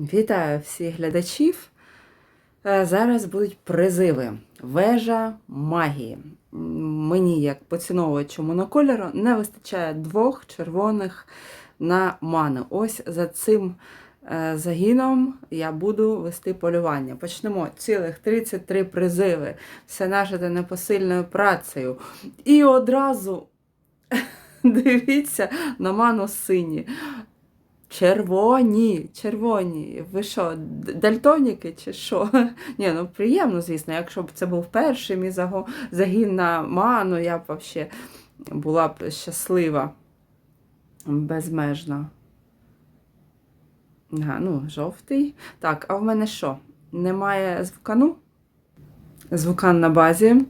Вітаю всіх глядачів. Е, Зараз будуть призиви. Вежа магії. Мені, як поціновувачу монокольору, не вистачає двох червоних на ману. Ось за цим е, загином я буду вести полювання. Почнемо цілих 33 призиви. Все нажите непосильною працею. І одразу дивіться на ману сині. Червоні, червоні. Ви що, д- дальтоніки чи що? Ні, ну приємно, звісно. Якщо б це був перший мій загін на ману, я б взагалі була б щаслива. Безмежно. Ага, ну, жовтий. Так, а в мене що? Немає звукану? Звукан на базі.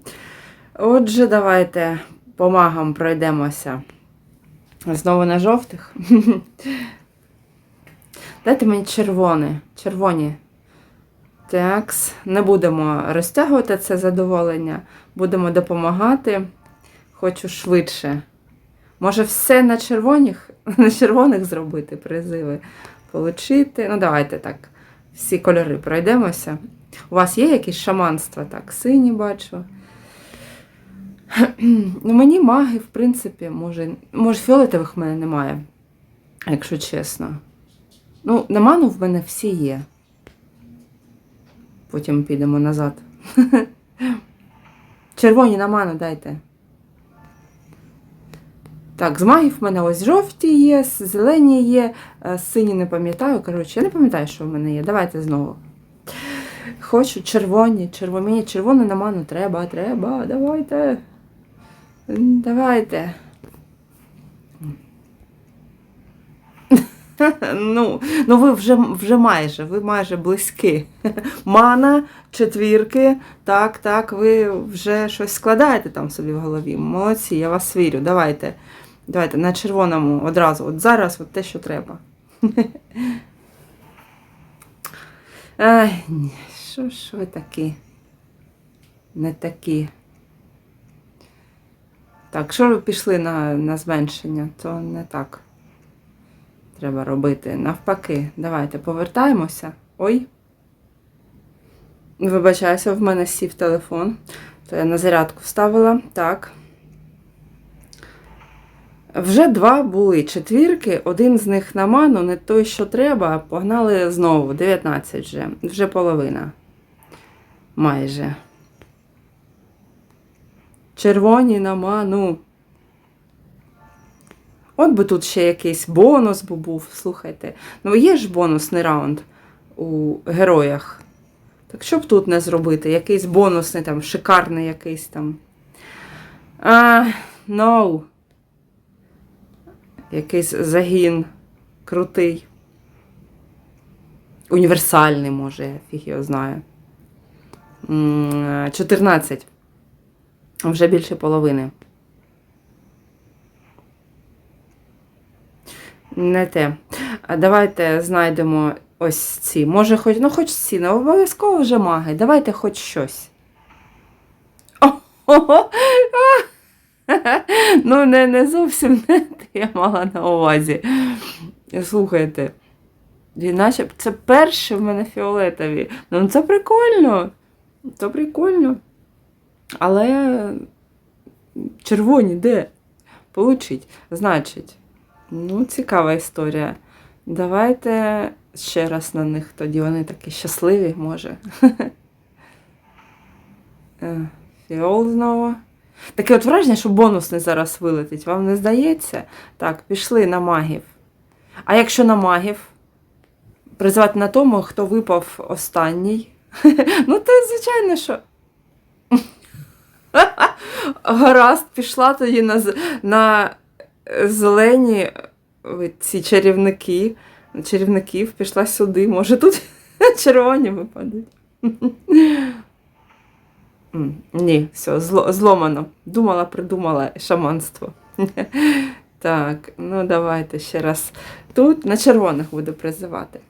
Отже, давайте по магам пройдемося. Знову на жовтих. Дайте мені червоне, червоні. Такс. Не будемо розтягувати це задоволення. Будемо допомагати. Хочу швидше. Може, все на червоних, на червоних зробити призиви. Получити. Ну, давайте так. Всі кольори пройдемося. У вас є якісь шаманства? Так, сині бачу. Ну, мені маги, в принципі, може. Може, фіолетових в мене немає, якщо чесно. Ну, на ману в мене всі є. Потім підемо назад. Червоні на ману дайте. Так, з магів в мене ось жовті є, зелені є, е, сині не пам'ятаю. Коротше, я не пам'ятаю, що в мене є. Давайте знову. Хочу червоні, червоні. Мені червоне на ману треба, треба. Давайте. Давайте. Ну, ну ви вже, вже майже, ви майже близькі. Мана, четвірки, так, так, ви вже щось складаєте там собі в голові. Молодці, я вас вірю. Давайте. Давайте на червоному одразу. От зараз от те, що треба. Ай, що ж ви такі? Не такі. Так, що ви пішли на, на зменшення, то не так треба робити. Навпаки, давайте повертаємося. Ой. Вибачаюся, в мене сів телефон. То я на зарядку вставила. Так. Вже два були четвірки, один з них на ману, не той, що треба. Погнали знову. 19 вже. Вже половина. Майже. Червоні на ману. От би тут ще якийсь бонус би був, слухайте. Ну, є ж бонусний раунд у героях. Так що б тут не зробити? Якийсь бонусний, там, шикарний якийсь там. А, no. Якийсь загін крутий. Універсальний, може, я фіг його знаю. 14. Вже більше половини. Не те. Давайте знайдемо ось ці. Може, хоч, ну, хоч ці, не обов'язково вже маги. Давайте хоч щось. Ну, не, не зовсім не те я мала на увазі. Слухайте. Іначе це перше в мене фіолетові. Ну, це прикольно. Це прикольно. Але червоні де? Получить. Значить. Ну, цікава історія. Давайте ще раз на них тоді вони такі щасливі, може. Е, Фіол знову. Таке от враження, що бонусний зараз вилетить. Вам не здається? Так, пішли на магів. А якщо на магів? Призвати на тому, хто випав останній. Ну, то звичайно, що. Гаразд, пішла тоді на, на зелені ці чарівники. Чарівників пішла сюди. Може тут червоні випадуть. Ні, все, зло, зломано. Думала, придумала шаманство. Так, ну давайте ще раз. Тут на червоних буду призивати.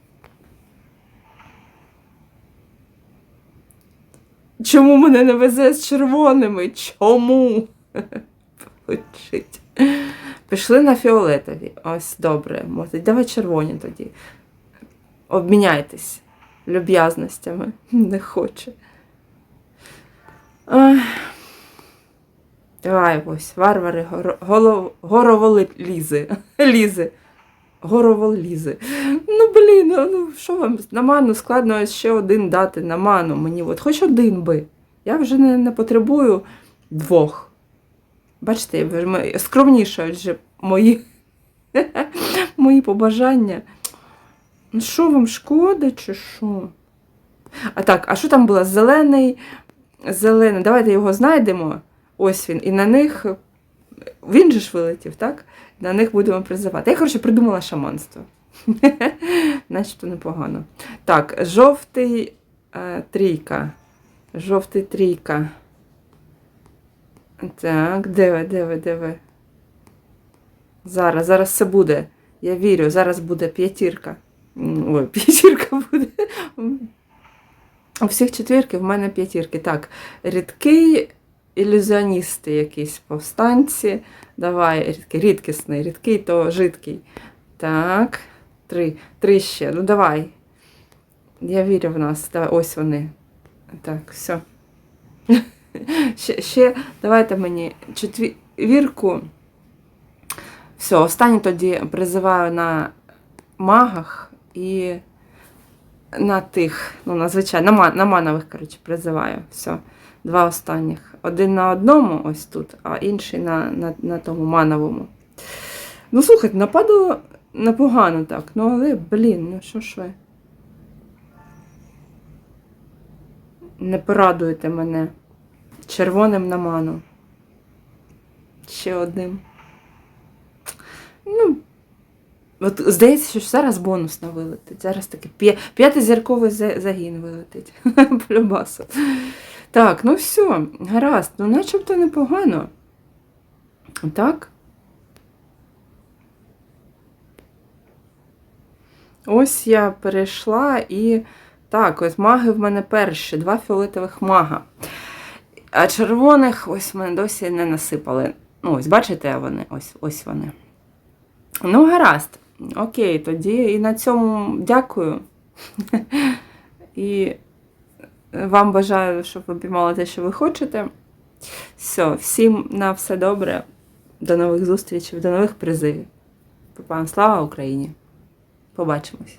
Чому мене не везе з червоними? Чому? Получить. Пішли на фіолетові. Ось добре. Може, давай червоні тоді. обміняйтесь люб'язностями. Не хоче. Давай ось, варвари, горо, голов, гороволізи. Лізи. Гороволізи. Ну, блін, ну, ну що вам на ману складно ще один дати на ману мені. От хоч один би. Я вже не, не потребую двох. Бачите, ж вже мої, мої побажання. Ну, що вам шкода, чи що? А так, а що там було? Зелений, зелений. Давайте його знайдемо. Ось він. І на них. Він же ж вилетів, так? На них будемо призивати. Я, коротше, придумала шаманство. Начебто непогано. Так, жовтий е, трійка. Жовтий трійка. Так, де ви, де ви, де ви? Зараз, зараз це буде. Я вірю, зараз буде п'ятірка. Ой, п'ятірка буде. У всіх четвірки в мене п'ятірки. Так, рідкий ілюзіоністи якісь повстанці. Давай, рідкий, рідкісний, рідкий то жидкий. Так, три. Три ще. Ну давай. Я вірю в нас. Давай, ось вони. Так, все. Ще, ще давайте мені четвірку. Все, останнє тоді призиваю на магах і на тих, ну, на звичайно, на, на манових, коротше, призиваю. Все. Два останніх. Один на одному, ось тут, а інший на, на, на тому мановому. Ну, слухайте, нападало непогано так. Ну, але, блін, ну що ж ви? Не порадуєте мене червоним на ману. Ще одним. Ну, от здається, що зараз бонусно вилетить. Зараз таки п'я- п'ятизірковий загін вилетить. Полюбасу. Так, ну все, гаразд, ну начебто непогано. Так. Ось я перейшла і. Так, ось маги в мене перші, два фіолетових мага. А червоних ось мене досі не насипали. Ну, ось, бачите, вони? Ось, ось вони. Ну, гаразд. Окей, тоді і на цьому дякую. І вам бажаю, щоб ви піймали те, що ви хочете. Все, всім на все добре. До нових зустрічей, до нових призивів. Папа, слава Україні! Побачимось!